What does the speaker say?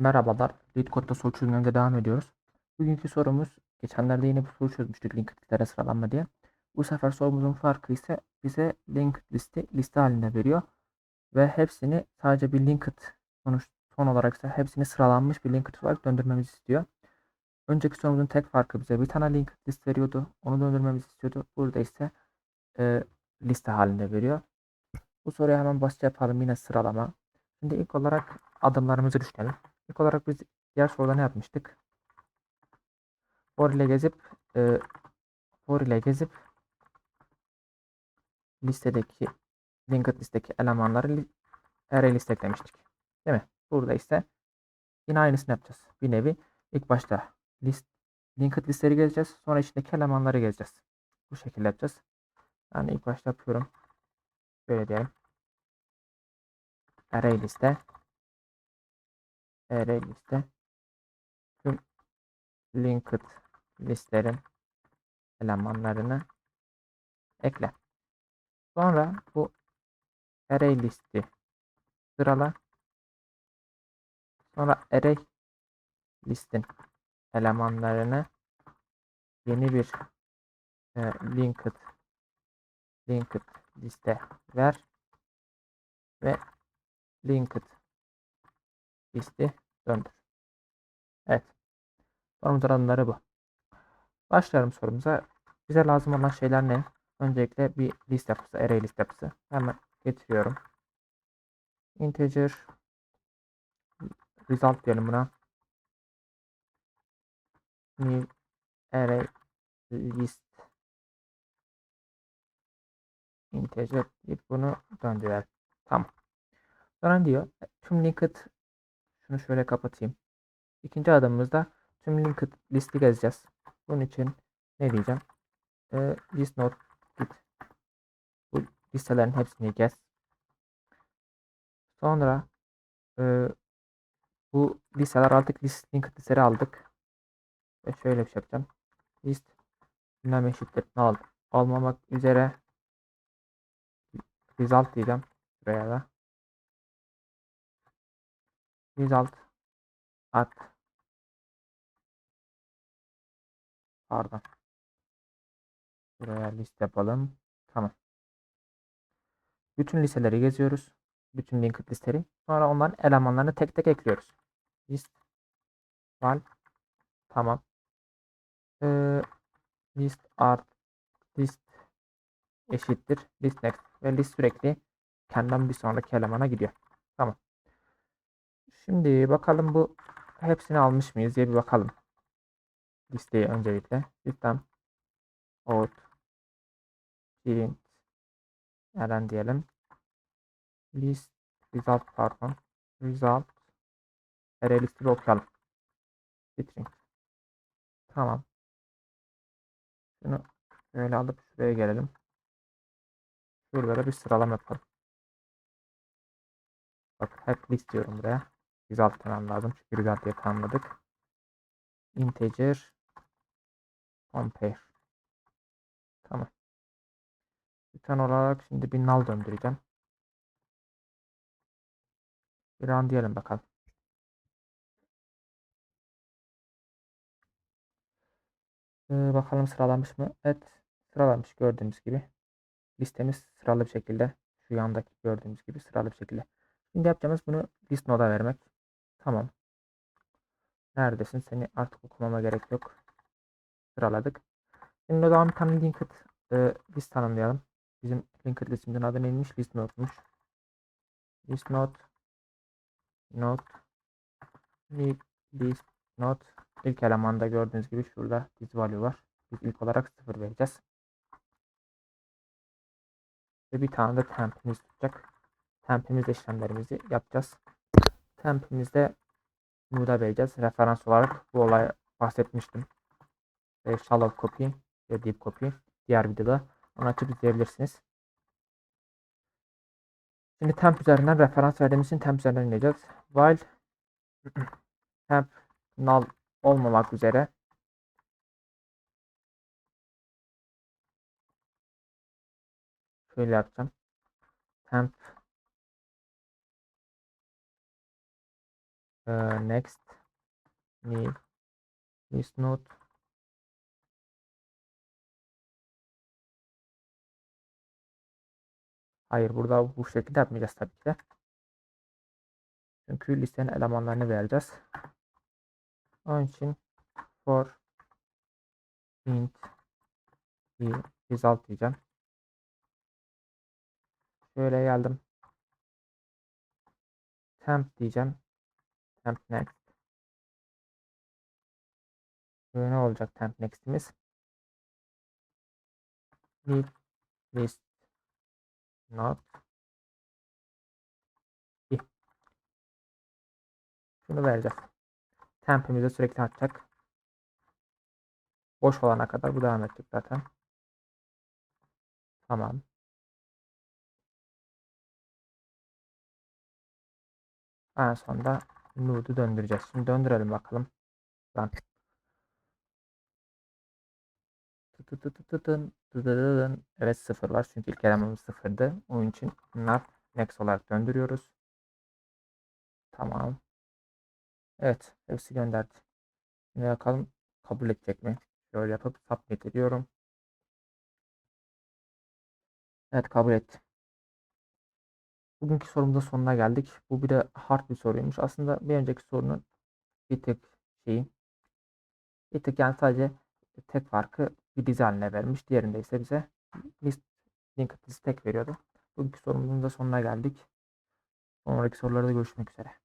Merhabalar. LeetCode'da soru çözümlerine devam ediyoruz. Bugünkü sorumuz geçenlerde yine bir soru çözmüştük linked listelere sıralanma diye. Bu sefer sorumuzun farkı ise bize linked listi liste halinde veriyor. Ve hepsini sadece bir linked sonuç son olarak ise hepsini sıralanmış bir linked olarak döndürmemizi istiyor. Önceki sorumuzun tek farkı bize bir tane linked list veriyordu. Onu döndürmemizi istiyordu. Burada ise e, liste halinde veriyor. Bu soruyu hemen basit yapalım. Yine sıralama. Şimdi ilk olarak adımlarımızı düşünelim. İlk olarak biz diğer soruda ne yapmıştık? For ile gezip e, for ile gezip listedeki linked listedeki elemanları array liste eklemiştik. Değil mi? Burada ise yine aynısını yapacağız. Bir nevi ilk başta list linked listeleri gezeceğiz. Sonra içindeki elemanları gezeceğiz. Bu şekilde yapacağız. Yani ilk başta yapıyorum. Böyle diyelim. Array liste array liste tüm linked listelerin elemanlarını ekle. Sonra bu array listi sırala. Sonra array listin elemanlarını yeni bir e, linked linked liste ver ve linked listi döndür. Evet. Sorumuzun adımları bu. Başlayalım sorumuza. Bize lazım olan şeyler ne? Öncelikle bir list yapısı, array list yapısı. Hemen getiriyorum. Integer result diyelim buna. New array list integer deyip bunu döndürelim. Tamam. Sonra diyor tüm linked şunu şöyle kapatayım. İkinci adımımızda tüm linked listi gezeceğiz. Bunun için ne diyeceğim? Ee, list node git. Bu listelerin hepsini gez. Sonra e, bu listeler artık list linked listeleri aldık. Ve şöyle bir şey yapacağım. List bilmem eşittir null olmamak üzere result diyeceğim. Buraya da. Result. At. Pardon. Buraya list yapalım. Tamam. Bütün listeleri geziyoruz. Bütün linked listeleri sonra onların elemanlarını tek tek ekliyoruz. List. Val tamam. Ee, list art. List eşittir. List next. Ve list sürekli kendinden bir sonraki elemana gidiyor. Tamam Şimdi bakalım bu hepsini almış mıyız diye bir bakalım. Listeyi öncelikle. System out print neden diyelim. List result pardon. Result listi bir okuyalım. String. Tamam. Şunu şöyle alıp şuraya gelelim. Şurada da bir sıralama yapalım. Bak hep list diyorum buraya. Result falan lazım. Çünkü result diye tanımladık. Integer compare. Tamam. Return olarak şimdi bir null döndüreceğim. Bir run diyelim bakalım. Ee, bakalım sıralanmış mı? Evet. Sıralanmış gördüğümüz gibi. Listemiz sıralı bir şekilde. Şu yandaki gördüğümüz gibi sıralı bir şekilde. Şimdi yapacağımız bunu list node'a vermek. Tamam. Neredesin? Seni artık okumama gerek yok. Sıraladık. Şimdi o zaman bir tane linked e, list tanımlayalım. Bizim linked listimizin adı neymiş? List node'muş. List node node list node ilk elemanda gördüğünüz gibi şurada this value var. Biz ilk olarak 0 vereceğiz. Ve bir tane de temp'imiz tutacak. Temp'imizde işlemlerimizi yapacağız. Temp'imizde Nuda vereceğiz. Referans olarak bu olay bahsetmiştim. Ve shallow copy ve deep copy. Diğer videoda onu açıp izleyebilirsiniz. Şimdi temp üzerinden referans verdiğimiz için temp üzerinden ineceğiz. While temp null olmamak üzere şöyle yapacağım. Temp Ee, next. Need. List note. Hayır burada bu şekilde yapmayacağız tabii ki de. Çünkü listenin elemanlarını vereceğiz. Onun için for int result diyeceğim. Şöyle geldim. Temp diyeceğim. Temp next. Böyle olacak temp next'imiz? Need list not. Şunu vereceğiz. Temp'imizi sürekli atacak. Boş olana kadar bu devam edecek zaten. Tamam. En sonunda nude'u döndüreceğiz. Şimdi döndürelim bakalım. Lan. Evet sıfır var çünkü ilk elemanımız sıfırdı. Onun için not next olarak döndürüyoruz. Tamam. Evet hepsi gönderdi. Şimdi bakalım kabul edecek mi? Şöyle yapıp submit ediyorum. Evet kabul etti. Bugünkü sorumuzun sonuna geldik. Bu bir de hard bir soruymuş. Aslında bir önceki sorunun bir tek şeyi bir tek yani sadece tek farkı bir dizi haline vermiş. Diğerinde ise bize list linked list tek veriyordu. Bugünkü sorumuzun da sonuna geldik. Sonraki sorularda görüşmek üzere.